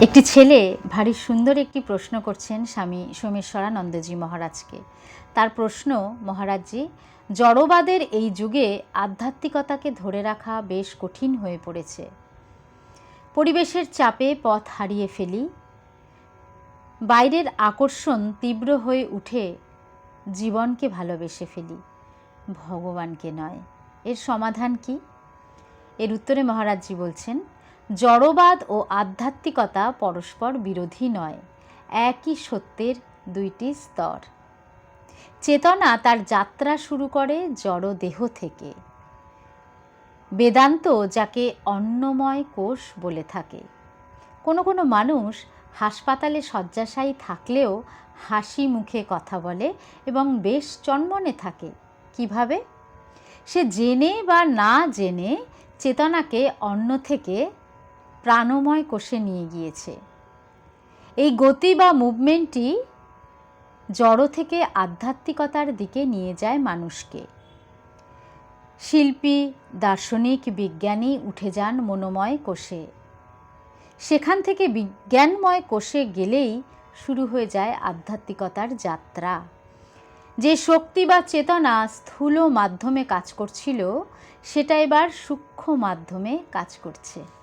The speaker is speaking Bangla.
একটি ছেলে ভারী সুন্দর একটি প্রশ্ন করছেন স্বামী সোমেশ্বরানন্দজি মহারাজকে। তার প্রশ্ন, মহারাজজি, জড়বাদের এই যুগে আধ্যাত্মিকতাকে ধরে রাখা বেশ কঠিন হয়ে পড়েছে। পরিবেশের চাপে পথ হারিয়ে ফেলি, বাইরের আকর্ষণ তীব্র হয়ে উঠে জীবনকে ভালোবেসে ফেলি। ভগবানকে নয়। এর সমাধান কি? এর উত্তরে মহারাজজি বলছেন জড়বাদ ও আধ্যাত্মিকতা পরস্পর বিরোধী নয়, একই সত্যের দুইটি স্তর। চেতনা তার যাত্রা শুরু করে জড় দেহ থেকে। বেদান্ত যাকে অন্নময় কোষ বলে থাকে। কোনো কোনো মানুষ হাসপাতালে শয্যাশায়ী থাকলেও হাসি মুখে কথা বলে এবং বেশ চনমনে থাকে। কীভাবে? সে জেনে বা না জেনে চেতনাকে অন্য থেকে প্রাণময় কোষে নিয়ে গিয়েছে। এই গতি বা মুভমেন্টই জড় থেকে আধ্যাত্মিকতার দিকে নিয়ে যায় মানুষকে। শিল্পী, দার্শনিক, বিজ্ঞানী উঠে যান মনোময় কোষে। সেখান থেকে বিজ্ঞানময় কোষে গেলেই শুরু হয়ে যায় আধ্যাত্মিকতার যাত্রা। যে শক্তি বা চেতনা স্থূল মাধ্যমে কাজ করছিল, সেটা এবার সূক্ষ্ম মাধ্যমে কাজ করছে।